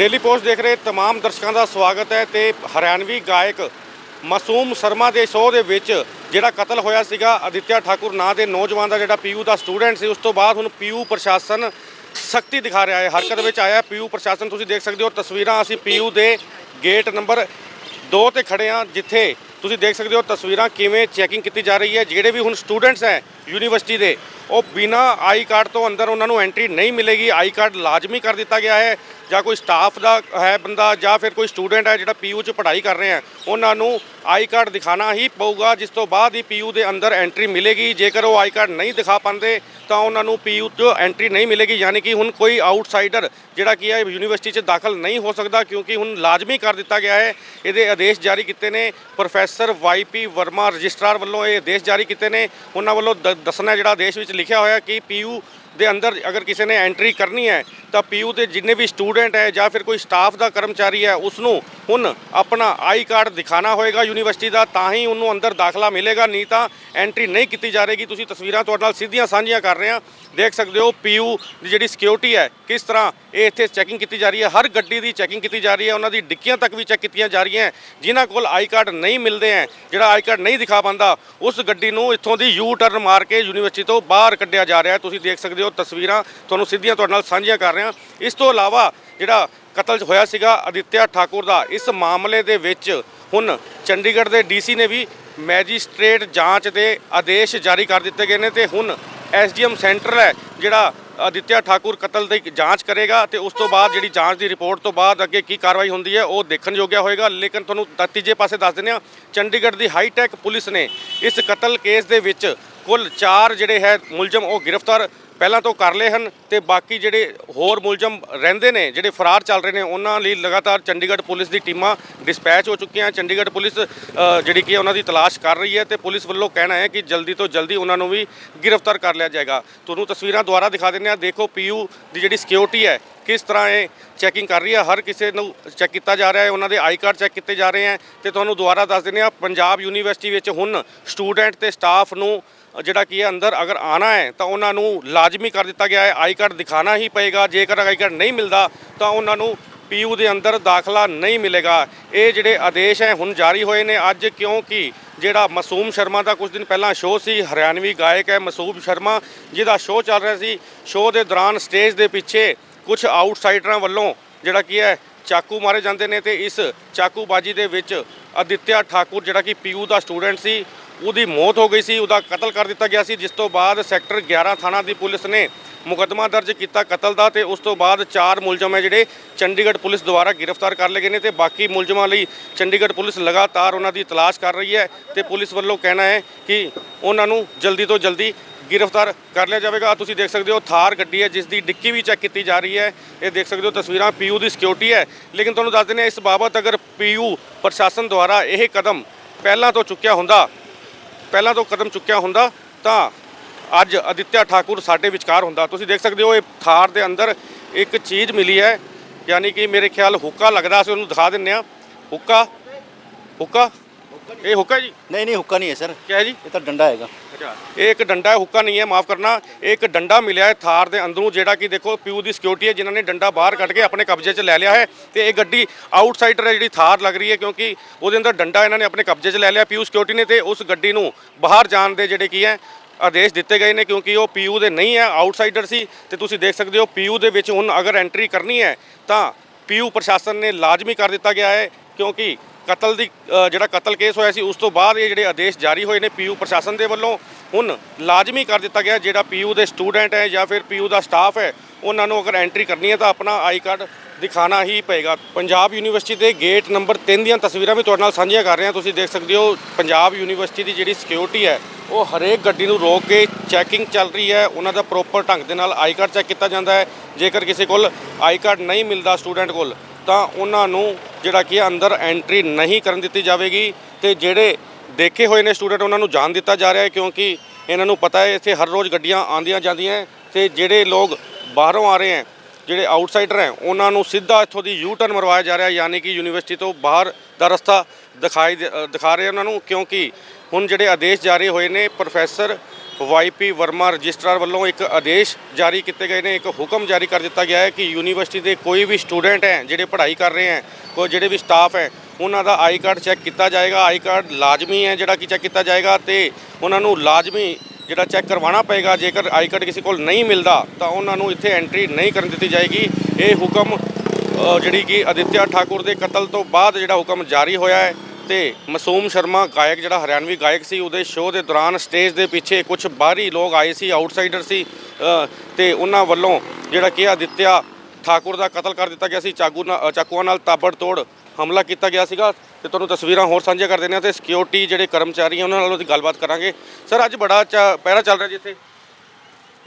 Daily post ਦੇਖ ਰਹੇ तमाम ਦਰਸ਼ਕਾਂ ਦਾ ਸਵਾਗਤ ਹੈ ਤੇ ਹਰਿਆਣਵੀ ਗਾਇਕ ਮਾਸੂਮ ਸ਼ਰਮਾ ਦੇ ਸ਼ੋਅ ਦੇ ਵਿੱਚ ਜਿਹੜਾ ਕਤਲ ਹੋਇਆ ਸੀਗਾ ਅਦਿੱਤਿਆ ਠਾਕੁਰ ਨਾਂ ਦੇ ਨੌਜਵਾਨ ਦਾ ਜਿਹੜਾ ਪੀਯੂ ਦਾ ਸਟੂਡੈਂਟ ਸੀ ਉਸ ਤੋਂ ਬਾਅਦ ਹੁਣ ਪੀਯੂ ਪ੍ਰਸ਼ਾਸਨ ਸਖਤੀ ਦਿਖਾ ਰਿਹਾ ਹੈ ਹਰਕਤ ਵਿੱਚ ਆਇਆ ਪੀਯੂ ਪ੍ਰਸ਼ਾਸਨ ਤੁਸੀਂ ਦੇਖ ਸਕਦੇ ਹੋ ਤਸਵੀਰਾਂ ਅਸੀਂ ਪੀਯੂ ਦੇ ਗੇਟ ਨੰਬਰ 2 ਤੇ ਖੜੇ ਹਾਂ ਜਿੱਥੇ ਤੁਸੀਂ ਦੇਖ ਸਕਦੇ ਹੋ ਤਸਵੀਰਾਂ ਕਿਵੇਂ ਚੈਕਿੰਗ ਕੀਤੀ ਜਾ ਰਹੀ ਹੈ ਜਿਹੜੇ ਵੀ ਹੁਣ ਸਟੂਡੈਂਟਸ ਹੈ ਯੂਨੀਵਰਸਿਟੀ ਦੇ ਉਹ ਬਿਨਾ ਆਈ ਕਾਰਡ ਤੋਂ ਅੰਦਰ ਉਹਨਾਂ ਨੂੰ ਐਂਟਰੀ ਨਹੀਂ ਮਿਲੇਗੀ ਆਈ ਕਾਰਡ ਲਾਜ਼ਮੀ ਕਰ ਦਿੱਤਾ ਗਿਆ ਹੈ ਜਾਂ ਕੋਈ ਸਟਾਫ ਦਾ ਹੈ ਬੰਦਾ ਜਾਂ ਫਿਰ ਕੋਈ ਸਟੂਡੈਂਟ ਹੈ ਜਿਹੜਾ ਪੀਯੂ 'ਚ ਪੜ੍ਹਾਈ ਕਰ ਰਿਹਾ ਉਹਨਾਂ ਨੂੰ ਆਈ ਕਾਰਡ ਦਿਖਾਣਾ ਹੀ ਪਊਗਾ, ਜਿਸ ਤੋਂ ਬਾਅਦ ਹੀ ਪੀਯੂ ਦੇ ਅੰਦਰ ਐਂਟਰੀ ਮਿਲੇਗੀ। ਜੇਕਰ ਉਹ ਆਈ ਕਾਰਡ ਨਹੀਂ ਦਿਖਾ ਪਾਉਂਦੇ, ਤਾਂ ਉਹਨਾਂ ਨੂੰ ਪੀਯੂ 'ਚ ਐਂਟਰੀ ਨਹੀਂ ਮਿਲੇਗੀ, ਯਾਨੀ ਕਿ ਹੁਣ ਕੋਈ ਆਊਟਸਾਈਡਰ ਜਿਹੜਾ ਕੀ ਹੈ ਯੂਨੀਵਰਸਿਟੀ 'ਚ ਦਾਖਲ ਨਹੀਂ ਹੋ ਸਕਦਾ, ਕਿਉਂਕਿ ਹੁਣ ਲਾਜ਼ਮੀ ਕਰ ਦਿੱਤਾ ਗਿਆ ਹੈ। ਇਹਦੇ ਆਦੇਸ਼ ਜਾਰੀ ਕੀਤੇ ਨੇ, ਪ੍ਰੋਫੈਸਰ ਵਾਈਪੀ ਵਰਮਾ ਰਜਿਸਟਰਾਰ ਵੱਲੋਂ ਇਹ ਆਦੇਸ਼ ਜਾਰੀ ਕੀਤੇ ਨੇ। ਉਹਨਾਂ ਵੱਲੋਂ ਦ- ਦੱਸਣਾ ਜਿਹੜਾ ਆਦੇਸ਼ ਵਿੱਚ ਲਿਖਿਆ ਹੋਇਆ ਕਿ ਪੀਯੂ ਦੇ ਅੰਦਰ ਅਗਰ ਕਿਸੇ ਨੇ ਐਂਟਰੀ ਕਰਨੀ ਹੈ, ਤਾਂ ਪੀਯੂ ਦੇ ਜਿੰਨੇ ਵੀ ਸਟੂਡੈਂਟ ਹੈ ਜਾਂ ਫਿਰ ਕੋਈ ਸਟਾਫ ਦਾ ਕਰਮਚਾਰੀ ਹੈ ਉਸ ਨੂੰ ਹੁਣ ਆਪਣਾ ਆਈ ਕਾਰਡ ਦਿਖਾਣਾ ਹੋਏਗਾ ਯੂਨੀਵਰਸਿਟੀ ਦਾ, ਤਾਂ ਹੀ ਉਹਨੂੰ ਅੰਦਰ ਦਾਖਲਾ ਮਿਲੇਗਾ, ਨਹੀਂ ਤਾਂ ਐਂਟਰੀ ਨਹੀਂ ਕੀਤੀ ਜਾ ਰਹੀ ਤੁਸੀਂ ਤਸਵੀਰਾਂ ਤੁਹਾਡੇ ਨਾਲ ਸਿੱਧੀਆਂ ਸਾਂਝੀਆਂ ਕਰ ਰਹੇ ਹਾਂ। ਦੇਖ ਸਕਦੇ ਹੋ ਪੀਯੂ ਦੀ ਜਿਹੜੀ ਸਿਕਿਉਰਿਟੀ ਹੈ, ਕਿਸ ਤਰ੍ਹਾਂ ਇਹ ਇੱਥੇ ਚੈਕਿੰਗ ਕੀਤੀ ਜਾ ਰਹੀ ਹੈ। ਹਰ ਗੱਡੀ ਦੀ ਚੈਕਿੰਗ ਕੀਤੀ ਜਾ ਰਹੀ ਹੈ। ਉਹਨਾਂ ਦੀ ਡਿੱਕੀਆਂ ਤੱਕ ਵੀ ਚੈੱਕ ਕੀਤੀਆਂ ਜਾ ਰਹੀਆਂ ਹੈ। ਜਿਨ੍ਹਾਂ ਕੋਲ ਆਈ ਕਾਰਡ ਨਹੀਂ ਮਿਲਦੇ ਹੈ, ਜਿਹੜਾ ਆਈ ਕਾਰਡ ਨਹੀਂ ਦਿਖਾ ਪਾਉਂਦਾ, ਉਸ ਗੱਡੀ ਨੂੰ ਇੱਥੋਂ ਦੀ ਯੂ ਟਰਨ ਮਾਰ ਕੇ ਯੂਨੀਵਰਸਿਟੀ ਤੋਂ ਬਾਹਰ ਕੱਢਿਆ ਜਾ ਰਿਹਾ ਤੁਸੀਂ ਦੇਖ ਸਕਦੇ ਹੋ ਤਸਵੀਰਾਂ, ਤੁਹਾਨੂੰ ਸਿੱਧੀਆਂ ਤੁਹਾਡੇ ਨਾਲ ਸਾਂਝੀਆਂ ਕਰ ਰਹੇ। ਹਾਂ ਇਸ ਤੋਂ ਇਲਾਵਾ ਜਿਹੜਾ ਕਤਲ ਹੋਇਆ ਸੀਗਾ ਅਦਿੱਤਿਆ ਠਾਕੁਰ ਦਾ, ਇਸ ਮਾਮਲੇ ਦੇ ਵਿੱਚ ਹੁਣ ਚੰਡੀਗੜ੍ਹ ਦੇ ਡੀਸੀ ਨੇ ਵੀ ਮੈਜਿਸਟ੍ਰੇਟ ਜਾਂਚ ਦੇ ਆਦੇਸ਼ ਜਾਰੀ ਕਰ ਦਿੱਤੇ ਗਏ ਨੇ ਤੇ ਹੁਣ ਐਸਡੀਐਮ ਸੈਂਟਰ ਹੈ ਜਿਹੜਾ ਅਦਿੱਤਿਆ ਠਾਕੁਰ ਕਤਲ ਦੀ ਜਾਂਚ ਕਰੇਗਾ ਤੇ ਉਸ ਤੋਂ ਬਾਅਦ ਜਿਹੜੀ ਜਾਂਚ ਦੀ ਰਿਪੋਰਟ ਤੋਂ ਬਾਅਦ ਅੱਗੇ ਕੀ ਕਾਰਵਾਈ ਹੁੰਦੀ ਹੈ ਉਹ ਦੇਖਣ ਯੋਗਿਆ ਹੋਏਗਾ। ਲੇਕਿਨ ਤੁਹਾਨੂੰ ਤ- ਤੀਜੇ ਪਾਸੇ ਦੱਸ ਦਿੰਦੇ ਹਾਂ, ਚੰਡੀਗੜ੍ਹ ਦੀ ਹਾਈਟੈਕ ਪੁਲਿਸ ਨੇ ਇਸ ਕਤਲ ਕੇਸ ਦੇ ਵਿੱਚ ਕੁੱਲ 4 ਜਿਹੜੇ ਹੈ ਮੁਲਜ਼ਮ ਉਹ ਗ੍ਰਿਫਤਾਰ ਪਹਿਲਾਂ ਤੋਂ ਕਰ ਲਏ ਹਨ ਤੇ ਬਾਕੀ ਜਿਹੜੇ ਹੋਰ ਮੁਲਜ਼ਮ ਰਹਿੰਦੇ ਨੇ, ਜਿਹੜੇ ਫਰਾਰ ਚੱਲ ਰਹੇ ਨੇ, ਉਹਨਾਂ ਲਈ ਲਗਾਤਾਰ ਚੰਡੀਗੜ੍ਹ ਪੁਲਿਸ ਦੀ ਟੀਮਾਂ ਡਿਸਪੈਚ ਹੋ ਚੁੱਕੀਆਂ ਚੰਡੀਗੜ੍ਹ ਪੁਲਿਸ ਜਿਹੜੀ ਕਿ ਉਹਨਾਂ ਦੀ ਤਲਾਸ਼ ਕਰ ਰਹੀ ਹੈ ਤੇ ਪੁਲਿਸ ਵੱਲੋਂ ਕਹਿਣਾ ਹੈ ਕਿ ਜਲਦੀ ਤੋਂ ਜਲਦੀ ਉਹਨਾਂ ਨੂੰ ਵੀ ਗ੍ਰਿਫਤਾਰ ਕਰ ਲਿਆ ਜਾਏਗਾ। ਤੁਹਾਨੂੰ ਤਸਵੀਰਾਂ ਦੁਆਰਾ ਦਿਖਾ ਦਿੰਦੇ ਹਾਂ। ਦੇਖੋ, ਪੀਯੂ ਦੀ ਜਿਹੜੀ ਸਿਕਿਉਰਿਟੀ ਹੈ, ਕਿਸ ਤਰ੍ਹਾਂ ਇਹ ਚੈਕਿੰਗ ਕਰ ਰਹੀ ਹੈ। ਹਰ ਕਿਸੇ ਨੂੰ ਚੈੱਕ ਕੀਤਾ ਜਾ ਰਿਹਾ ਹੈ, ਉਹਨਾਂ ਦੇ ਆਈ ਕਾਰਡ ਚੈੱਕ ਕੀਤੇ ਜਾ ਰਹੇ ਹੈ ਤੇ ਤੁਹਾਨੂੰ ਦੁਆਰਾ ਦੱਸ ਦਿੰਦੇ ਹਾਂ, ਪੰਜਾਬ ਯੂਨੀਵਰਸਿਟੀ ਵਿੱਚ ਹੁਣ ਸਟੂਡੈਂਟ ਤੇ ਸਟਾਫ ਨੂੰ ਜਿਹੜਾ ਕੀ ਹੈ ਅੰਦਰ ਅਗਰ ਆਣਾ ਹੈ, ਤਾਂ ਉਹਨਾਂ ਨੂੰ ਲਾਜ਼ਮੀ ਕਰ ਦਿੱਤਾ ਗਿਆ ਹੈ। ਆਈ ਕਾਰਡ ਦਿਖਾਣਾ ਹੀ ਪਏਗਾ। ਜੇਕਰ ਆਈ ਕਾਰਡ ਨਹੀਂ ਮਿਲਦਾ, ਤਾਂ ਉਹਨਾਂ ਨੂੰ ਪੀਯੂ ਦੇ ਅੰਦਰ ਦਾਖਲਾ ਨਹੀਂ ਮਿਲੇਗਾ। ਇਹ ਜਿਹੜੇ ਆਦੇਸ਼ ਹੈ, ਹੁਣ ਜਾਰੀ ਹੋਏ ਨੇ ਅੱਜ, ਕਿਉਂਕਿ ਜਿਹੜਾ ਮਾਸੂਮ ਸ਼ਰਮਾ ਦਾ ਕੁਝ ਦਿਨ ਪਹਿਲਾਂ ਸ਼ੋਅ ਸੀ, ਹਰਿਆਣਵੀ ਗਾਇਕ ਹੈ ਮਸੂਮ ਸ਼ਰਮਾ, ਜਿਹਦਾ ਸ਼ੋਅ ਚੱਲ ਰਿਹਾ ਸੀ। ਸ਼ੋਅ ਦੇ ਦੌਰਾਨ ਸਟੇਜ ਦੇ ਪਿੱਛੇ ਕੁਝ ਆਊਟਸਾਈਡਰਾਂ ਵੱਲੋਂ ਜਿਹੜਾ ਕੀ ਹੈ, ਚਾਕੂ ਮਾਰੇ ਜਾਂਦੇ ਨੇ ਤੇ ਇਸ ਚਾਕੂਬਾਜੀ ਦੇ ਵਿੱਚ ਅਦਿੱਤਿਆ ਠਾਕੁਰ, ਜਿਹੜਾ ਕਿ ਪੀਯੂ ਦਾ ਸਟੂਡੈਂਟ ਸੀ ਉਹਦੀ ਮੌਤ ਹੋ ਗਈ ਸੀ, ਉਹਦਾ ਕਤਲ ਕਰ ਦਿੱਤਾ ਗਿਆ ਸੀ, ਜਿਸ ਤੋਂ ਬਾਅਦ ਸੈਕਟਰ 11 ਥਾਣਾ ਦੀ ਪੁਲਿਸ ਨੇ ਮੁਕੱਦਮਾ ਦਰਜ ਕੀਤਾ ਕਤਲ ਦਾ ਤੇ ਉਸ ਤੋਂ ਬਾਅਦ ਚਾਰ ਮੁਲਜ਼ਮ ਹੈ ਜਿਹੜੇ ਚੰਡੀਗੜ੍ਹ ਪੁਲਿਸ ਦੁਆਰਾ ਗ੍ਰਿਫਤਾਰ ਕਰ ਲਏ ਗਏ ਨੇ ਤੇ ਬਾਕੀ ਮੁਲਜ਼ਮਾਂ ਲਈ ਚੰਡੀਗੜ੍ਹ ਪੁਲਿਸ ਲਗਾਤਾਰ ਉਹਨਾਂ ਦੀ ਤਲਾਸ਼ ਕਰ ਰਹੀ ਹੈ ਤੇ ਪੁਲਿਸ ਵੱਲੋਂ ਕਹਿਣਾ ਹੈ ਕਿ ਉਹਨਾਂ ਨੂੰ ਜਲਦੀ ਤੋਂ ਜਲਦੀ ਗ੍ਰਿਫਤਾਰ ਕਰ ਲਿਆ ਜਾਵੇਗਾ। ਤੁਸੀਂ ਦੇਖ ਸਕਦੇ ਹੋ, ਥਾਰ ਗੱਡੀ ਹੈ, ਜਿਸ ਦੀ ਡਿੱਕੀ ਵੀ ਚੈੱਕ ਕੀਤੀ ਜਾ ਰਹੀ ਹੈ। ਇਹ ਦੇਖ ਸਕਦੇ ਹੋ, ਤਸਵੀਰਾਂ ਪੀਯੂ ਦੀ ਸਿਕਿਉਰਿਟੀ ਹੈ। ਲੇਕਿਨ ਤੁਹਾਨੂੰ ਦੱਸ ਦਿੰਦੇ ਹਾਂ, ਇਸ ਬਾਬਤ ਅਗਰ ਪੀਯੂ ਪ੍ਰਸ਼ਾਸਨ ਦੁਆਰਾ ਇਹ ਕਦਮ ਪਹਿਲਾਂ ਤੋਂ ਚੁੱਕਿਆ ਹੁੰਦਾ ਪਹਿਲਾਂ ਤੋਂ ਕਦਮ ਚੁੱਕਿਆ ਹੁੰਦਾ, ਤਾਂ ਅੱਜ ਅਦਿੱਤਿਆ ਠਾਕੁਰ ਸਾਡੇ ਵਿਚਕਾਰ ਹੁੰਦਾ। ਤੁਸੀਂ ਦੇਖ ਸਕਦੇ ਹੋ, ਇਹ ਥਾਰ ਦੇ ਅੰਦਰ ਇੱਕ ਚੀਜ਼ ਮਿਲੀ ਹੈ, ਯਾਨੀ ਕਿ ਮੇਰੇ ਖਿਆਲ ਹੁੱਕਾ ਲੱਗਦਾ ਸੀ ਉਹਨੂੰ ਦਿਖਾ ਦਿੰਨੇ ਆ ਹੁੱਕਾ ਹੁੱਕਾ। ਇਹ ਹੁੱਕਾ ਜੀ? ਨਹੀਂ ਨਹੀਂ ਹੁੱਕਾ ਨਹੀਂ ਹੈ ਸਰ। ਕਿਆ ਹੈ ਜੀ? ਇਹ ਤਾਂ ਡੰਡਾ ਹੈਗਾ। ਅੱਛਾ ਇਹ ਇੱਕ ਡੰਡਾ ਹੈ ਹੁੱਕਾ ਨਹੀਂ ਹੈ ਮਾਫ ਕਰਨਾ। ਇਹ ਇੱਕ ਡੰਡਾ ਮਿਲਿਆ ਹੈ ਥਾਰ ਦੇ ਅੰਦਰੋਂ ਜਿਹੜਾ ਕਿ ਦੇਖੋ ਪਿਊ ਦੀ ਸਿਕਿਉਰਿਟੀ ਹੈ ਜਿਨ੍ਹਾਂ ਨੇ ਡੰਡਾ ਬਾਹਰ ਕੱਢ ਕੇ ਆਪਣੇ ਕਬਜ਼ੇ 'ਚ ਲੈ ਲਿਆ ਹੈ। ਤੇ ਇਹ ਗੱਡੀ ਆਊਟਸਾਈਡਰ ਹੈ ਜਿਹੜੀ ਥਾਰ ਲੱਗ ਰਹੀ ਹੈ ਕਿਉਂਕਿ ਉਹਦੇ ਅੰਦਰ ਡੰਡਾ ਇਹਨਾਂ ਨੇ ਆਪਣੇ ਕਬਜ਼ੇ 'ਚ ਲੈ ਲਿਆ ਪਿਊ ਸਿਕਿਉਰਿਟੀ ਨੇ ਤੇ ਉਸ ਗੱਡੀ ਨੂੰ ਬਾਹਰ ਜਾਣ ਦੇ ਜਿਹੜੇ ਕੀ ਹੈ ਆਦੇਸ਼ ਦਿੱਤੇ ਗਏ ਨੇ ਕਿਉਂਕਿ ਉਹ ਪੀਯੂ ਦੇ ਨਹੀਂ ਹੈ ਆਊਟਸਾਈਡਰ ਸੀ। ਤੇ ਤੁਸੀਂ ਦੇਖ ਸਕਦੇ ਹੋ ਪੀਯੂ ਦੇ ਵਿੱਚ ਹੁਣ ਅਗਰ ਐਂਟਰੀ ਕਰਨੀ ਹੈ ਤਾਂ ਪੀਯੂ ਪ੍ਰਸ਼ਾਸਨ ਨੇ ਲਾਜ਼ਮੀ ਕਰ ਦਿੱਤਾ ਗਿਆ ਹੈ ਕਿਉਂਕਿ ਕਤਲ ਦੀ ਜਿਹੜਾ ਕਤਲ ਕੇਸ ਹੋਇਆ ਸੀ, ਉਸ ਤੋਂ ਬਾਅਦ ਇਹ ਜਿਹੜੇ ਆਦੇਸ਼ ਜਾਰੀ ਹੋਏ ਨੇ ਪੀਯੂ ਪ੍ਰਸ਼ਾਸਨ ਦੇ ਵੱਲੋਂ, ਹੁਣ ਲਾਜ਼ਮੀ ਕਰ ਦਿੱਤਾ ਗਿਆ ਜਿਹੜਾ ਪੀਯੂ ਦੇ ਸਟੂਡੈਂਟ ਹੈ ਜਾਂ ਫਿਰ ਪੀਯੂ ਦਾ ਸਟਾਫ ਹੈ, ਉਹਨਾਂ ਨੂੰ ਅਗਰ ਐਂਟਰੀ ਕਰਨੀ ਹੈ ਤਾਂ ਆਪਣਾ ਆਈ ਕਾਰਡ ਦਿਖਾਣਾ ਹੀ ਪਏਗਾ। ਪੰਜਾਬ ਯੂਨੀਵਰਸਿਟੀ ਦੇ ਗੇਟ ਨੰਬਰ 3 ਦੀਆਂ ਤਸਵੀਰਾਂ ਵੀ ਤੁਹਾਡੇ ਨਾਲ ਸਾਂਝੀਆਂ ਕਰ ਰਹੇ। ਹਾਂ ਤੁਸੀਂ ਦੇਖ ਸਕਦੇ ਹੋ, ਪੰਜਾਬ ਯੂਨੀਵਰਸਿਟੀ ਦੀ ਜਿਹੜੀ ਸਿਕਿਉਰਿਟੀ ਹੈ, ਉਹ ਹਰੇਕ ਗੱਡੀ ਨੂੰ ਰੋਕ ਕੇ ਚੈਕਿੰਗ ਚੱਲ ਰਹੀ ਹੈ। ਉਹਨਾਂ ਦਾ ਪ੍ਰੋਪਰ ਢੰਗ ਦੇ ਨਾਲ ਆਈ ਕਾਰਡ ਚੈੱਕ ਕੀਤਾ ਜਾਂਦਾ ਹੈ। ਜੇਕਰ ਕਿਸੇ ਕੋਲ ਆਈ ਕਾਰਡ ਨਹੀਂ ਮਿਲਦਾ ਸਟੂਡੈਂਟ ਕੋਲ ਤਾਂ ਉਹਨਾਂ ਨੂੰ ਜਿਹੜਾ ਕਿ ਅੰਦਰ ਐਂਟਰੀ ਨਹੀਂ ਕਰਨ ਦਿੱਤੀ ਜਾਵੇਗੀ ਤੇ ਜਿਹੜੇ ਦੇਖੇ ਹੋਏ ਨੇ ਸਟੂਡੈਂਟ ਉਹਨਾਂ ਨੂੰ ਜਾਣ ਦਿੱਤਾ ਜਾ ਰਿਹਾ ਹੈ ਕਿਉਂਕਿ ਇਹਨਾਂ ਨੂੰ ਪਤਾ ਹੈ ਇੱਥੇ ਹਰ ਰੋਜ਼ ਗੱਡੀਆਂ ਆਉਂਦੀਆਂ ਜਾਂਦੀਆਂ ਹੈ ਤੇ ਜਿਹੜੇ ਲੋਕ ਬਾਹਰੋਂ ਆ ਰਹੇ ਹੈ, ਜਿਹੜੇ ਆਊਟਸਾਈਡਰ ਹੈ, ਉਹਨਾਂ ਨੂੰ ਸਿੱਧਾ ਇੱਥੋਂ ਦੀ ਯੂ ਟਰਨ ਮਰਵਾਇਆ ਜਾ ਰਿਹਾ ਯਾਨੀ ਕਿ ਯੂਨੀਵਰਸਿਟੀ ਤੋਂ ਬਾਹਰ ਦਾ ਰਸਤਾ ਦਿਖਾਈ ਦਿਖਾ ਰਹੇ ਉਹਨਾਂ ਨੂੰ ਕਿਉਂਕਿ ਹੁਣ ਜਿਹੜੇ ਆਦੇਸ਼ ਜਾਰੀ ਹੋਏ ਨੇ ਪ੍ਰੋਫੈਸਰ ਵਾਈਪੀ ਵਰਮਾ ਰਜਿਸਟਰਾਰ ਵੱਲੋਂ ਇੱਕ ਆਦੇਸ਼ ਜਾਰੀ ਕੀਤੇ ਗਏ ਨੇ, ਇੱਕ ਹੁਕਮ ਜਾਰੀ ਕਰ ਦਿੱਤਾ ਗਿਆ ਹੈ ਕਿ ਯੂਨੀਵਰਸਿਟੀ ਦੇ ਕੋਈ ਵੀ ਸਟੂਡੈਂਟ ਹੈ, ਜਿਹੜੇ ਪੜ੍ਹਾਈ ਕਰ ਰਹੇ ਹੈ ਕੋਈ ਜਿਹੜੇ ਵੀ ਸਟਾਫ ਹੈ, ਉਹਨਾਂ ਦਾ ਆਈ ਕਾਰਡ ਚੈੱਕ ਕੀਤਾ ਜਾਏਗਾ। ਆਈ ਕਾਰਡ ਲਾਜ਼ਮੀ ਹੈ ਜਿਹੜਾ ਕਿ ਚੈੱਕ ਕੀਤਾ ਜਾਏਗਾ ਤੇ ਉਹਨਾਂ ਨੂੰ ਲਾਜ਼ਮੀ ਜਿਹੜਾ ਚੈੱਕ ਕਰਵਾਉਣਾ ਪਏਗਾ। ਜੇਕਰ ਆਈ ਕਾਰਡ ਕਿਸੇ ਕੋਲ ਨਹੀਂ ਮਿਲਦਾ, ਤਾਂ ਉਹਨਾਂ ਨੂੰ ਇੱਥੇ ਐਂਟਰੀ ਨਹੀਂ ਕਰਨ ਦਿੱਤੀ ਜਾਏਗੀ। ਇਹ ਹੁਕਮ ਜਿਹੜੀ ਕਿ ਅਦਿੱਤਿਆ ਠਾਕੁਰ ਦੇ ਕਤਲ ਤੋਂ ਬਾਅਦ ਜਿਹੜਾ ਹੁਕਮ ਜਾਰੀ ਹੋਇਆ ਹੈ ਤੇ ਮਾਸੂਮ ਸ਼ਰਮਾ ਗਾਇਕ ਜਿਹੜਾ ਹਰਿਆਣਵੀ ਗਾਇਕ ਸੀ ਉਹਦੇ ਸ਼ੋਅ ਦੇ ਦੌਰਾਨ ਸਟੇਜ ਦੇ ਪਿੱਛੇ ਕੁਝ ਬਾਹਰੀ ਲੋਕ ਆਏ ਸੀ ਆਊਟਸਾਈਡਰ ਸੀ ਅ, ਤੇ ਉਹਨਾਂ ਵੱਲੋਂ ਜਿਹੜਾ ਕਿ ਅਦਿੱਤਿਆ ਠਾਕੁਰ ਦਾ ਕਤਲ ਕਰ ਦਿੱਤਾ ਗਿਆ ਸੀ ਚਾਕੂ ਨਾਲ ਚਾਕੂਆਂ ਨਾਲ ਤਾਬੜਤੋੜ ਹਮਲਾ ਕੀਤਾ ਗਿਆ ਸੀਗਾ। ਤੇ ਤੁਹਾਨੂੰ ਤਸਵੀਰਾਂ ਹੋਰ ਸਾਂਝੀਆਂ ਕਰ ਦਿੰਦੇ ਹਾਂ ਤੇ ਸਿਕਿਉਰਿਟੀ ਜਿਹੜੇ ਕਰਮਚਾਰੀ ਆ ਉਹਨਾਂ ਨਾਲ ਉਹਦੀ ਗੱਲਬਾਤ ਕਰਾਂਗੇ। ਸਰ ਅੱਜ ਬੜਾ ਚ- ਪਹਿਰਾ ਚੱਲ ਰਿਹਾ ਜੀ ਇੱਥੇ।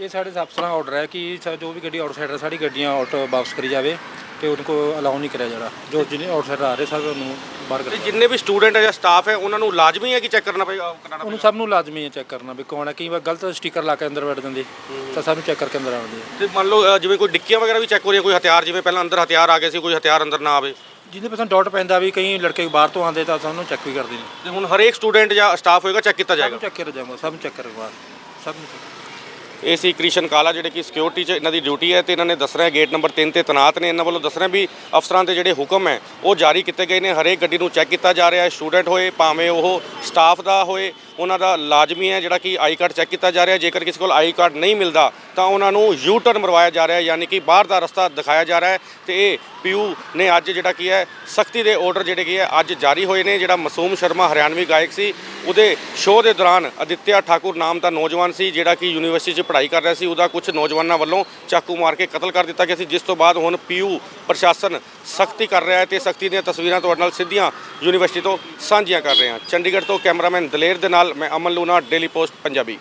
ਇਹ ਸਾਡੇ ਅਫਸਰਾਂ ਦਾ ਆਰਡਰ ਹੈ ਕਿ ਸਾ- ਜੋ ਵੀ ਗੱਡੀ ਆਊਟਸਾਈਡਰ ਸਾਡੀ ਗੱਡੀਆਂ ਆਊਟ ਵਾਪਸ ਕਰੀ ਜਾਵੇ ਤੇ ਉਹਨਾਂ ਕੋ ਅਲਾਉ ਨਹੀਂ ਕਰਿਆ ਜਾਣਾ। ਜੋ ਜਿਹਨੇ ਆਊਟਸਾਈਡਰ ਆ ਰਹੇ ਸਭ ਨੂੰ ਬਾਹਰ ਤੇ ਕਰ ਜਿੰਨੇ ਵੀ ਸਟੂਡੈਂਟ ਜਾਂ ਸਟਾਫ ਹੈ ਉਹਨਾਂ ਨੂੰ ਲਾਜ਼ਮੀ ਹੈ ਕਿ ਚੈੱਕ ਕਰਨਾ ਪਏਗਾ ਕਰਾਉਣਾ ਉਹਨੂੰ ਸਭ ਨੂੰ ਲਾਜ਼ਮੀ ਹੈ ਚੈੱਕ ਕਰਨਾ ਵੀ ਕੌਣ ਹੈ ਕਈ ਵਾਰ ਗਲਤ ਸਟicker ਲਾ ਕੇ ਅੰਦਰ ਵੜ ਜਾਂਦੇ ਤਾਂ ਸਾਨੂੰ ਚੈੱਕ ਕਰਕੇ ਅੰਦਰ ਆਉਂਦੇ ਆ। ਤੇ ਮੰਨ ਲਓ ਅ, ਜਿਵੇਂ ਕੋਈ ਡਿੱਕੀਆਂ ਵਗੈਰਾ ਵੀ ਚੈੱਕ ਹੋ ਰਹੀਆਂ ਕੋਈ ਹਥਿਆਰ ਜਿਵੇਂ ਪਹਿਲਾਂ ਅੰਦਰ ਹਥਿਆਰ ਆ ਗਏ ਸੀ ਕੋਈ ਹਥਿਆਰ ਅੰਦਰ ਨਾ ਆਵੇ। ਜਿਹਦੇ ਪਸੰਦ ਡਾਊਟ ਪੈਂਦਾ ਵੀ ਕਈ ਲੜਕੇ ਬਾਹਰ ਤੋਂ ਆਉਂਦੇ ਤਾਂ ਸਾਨੂੰ ਚੈੱਕ ਵੀ ਕਰਦੇ ਨੇ। ਤੇ ਹੁਣ ਹਰੇਕ ਸਟੂਡੈਂਟ ਜਾਂ ਸਟਾਫ ਹੋਏਗਾ ਚੈੱਕ ਕੀਤਾ ਸਭ ਜਾਏਗਾ? ਨੂੰ ਚੈੱਕ ਕਰ ਜਾਵਾਂਗਾ ਸਭ ਨੂੰ ਚੈੱਕ ਕਰਵਾ ਸਭ ਨੂੰ check ਇਹ ਸੀ ਕ੍ਰਿਸ਼ਨ ਕਾਲਾ, ਜਿਹੜੇ ਕਿ ਸਿਕਿਉਰਿਟੀ 'ਚ ਇਹਨਾਂ ਦੀ ਡਿਊਟੀ ਹੈ ਤੇ ਇਹਨਾਂ ਨੇ ਦੱਸ ਰਿਹਾ ਗੇਟ ਨੰਬਰ 3 ਤੇ ਤਨਾਤ ਨੇ ਇਹਨਾਂ ਵੱਲੋਂ ਦੱਸ ਰਿਹਾ ਵੀ ਅਫਸਰਾਂ ਦੇ ਜਿਹੜੇ ਹੁਕਮ ਹੈ, ਉਹ ਜਾਰੀ ਕੀਤੇ ਗਏ ਨੇ, ਹਰੇਕ ਗੱਡੀ ਨੂੰ ਚੈੱਕ ਕੀਤਾ ਜਾ ਰਿਹਾ ਹੈ ਸਟੂਡੈਂਟ ਹੋਏ, ਭਾਵੇਂ ਉਹ ਸਟਾਫ ਦਾ ਹੋਏ ਉਹਨਾਂ ਦਾ ਲਾਜ਼ਮੀ ਹੈ ਜਿਹੜਾ ਕਿ ਆਈ ਕਾਰਡ ਚੈੱਕ ਕੀਤਾ ਜਾ ਰਿਹਾ। ਜੇਕਰ ਕਿਸੇ ਕੋਲ ਆਈ ਕਾਰਡ ਨਹੀਂ ਮਿਲਦਾ, ਤਾਂ ਉਹਨਾਂ ਨੂੰ ਯੂ ਟਰਨ ਮਰਵਾਇਆ ਜਾ ਰਿਹਾ, ਯਾਨੀ ਕਿ ਬਾਹਰ ਦਾ ਰਸਤਾ ਦਿਖਾਇਆ ਜਾ ਰਿਹਾ ਹੈ ਤੇ ਇਹ ਪੀਯੂ ਨੇ ਅੱਜ ਜਿਹੜਾ ਕੀ ਹੈ, ਸਖਤੀ ਦੇ ਆਰਡਰ ਜਿਹੜੇ ਕੀ ਹੈ, ਅੱਜ ਜਾਰੀ ਹੋਏ ਨੇ। ਜਿਹੜਾ ਮਸੂਮ ਸ਼ਰਮਾ ਹਰਿਆਣਵੀ ਗਾਇਕ ਸੀ, ਉਹਦੇ ਸ਼ੋਅ ਦੇ ਦੌਰਾਨ ਅਦਿੱਤਿਆ ਠਾਕੁਰ ਨਾਮ ਦਾ ਨੌਜਵਾਨ ਸੀ, ਜਿਹੜਾ ਕਿ ਯੂਨੀਵਰਸਿਟੀ 'ਚ ਪੜ੍ਹਾਈ ਕਰ ਰਿਹਾ ਸੀ। ਉਹਦਾ ਕੁਝ ਨੌਜਵਾਨਾਂ ਵੱਲੋਂ ਚਾਕੂ ਮਾਰ ਕੇ ਕਤਲ ਕਰ ਦਿੱਤਾ ਗਿਆ ਸੀ, ਜਿਸ ਤੋਂ ਬਾਅਦ ਹੁਣ ਪੀਯੂ ਪ੍ਰਸ਼ਾਸਨ ਸਖਤੀ ਕਰ ਰਿਹਾ ਹੈ ਤੇ ਸਖਤੀ ਦੀਆਂ ਤਸਵੀਰਾਂ ਤੁਹਾਡੇ ਨਾਲ ਸਿੱਧੀਆਂ ਯੂਨੀਵਰਸਿਟੀ ਤੋਂ ਸਾਂਝੀਆਂ ਕਰ ਰਹੇ ਹਾਂ। ਚੰਡੀਗੜ੍ਹ ਤੋਂ ਕੈਮਰਾਮੈਨ ਦਲੇਰ ਦੇ ਨਾਲ ਮੈਂ ਅਮਨ ਲੂਨਾ ਡੇਲੀ ਪੋਸਟ ਪੰਜਾਬੀ।